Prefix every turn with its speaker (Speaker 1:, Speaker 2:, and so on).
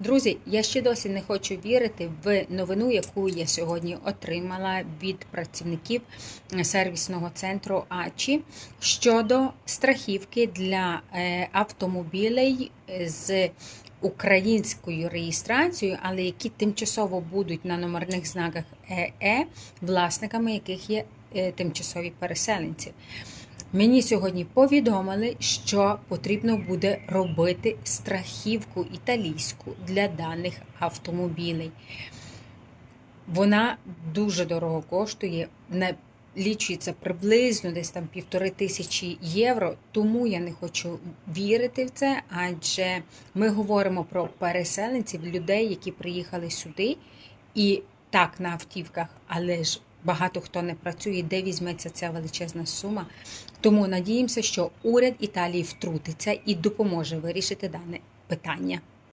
Speaker 1: Друзі, я ще досі не хочу вірити в новину, яку я сьогодні отримала від працівників сервісного центру АЧі щодо страхівки для е, автомобілей з українською реєстрацією, але які тимчасово будуть на номерних знаках ЕЕ, власниками яких є е, тимчасові переселенці. Мені сьогодні повідомили, що потрібно буде робити страхівку італійську для даних автомобілей. Вона дуже дорого коштує, лічується приблизно десь там півтори тисячі євро. Тому я не хочу вірити в це, адже ми говоримо про переселенців, людей, які приїхали сюди, і так на автівках, але ж багато хто не працює, де візьметься ця величезна сума. Тому надіємося, що уряд Італії втрутиться і допоможе вирішити дане питання.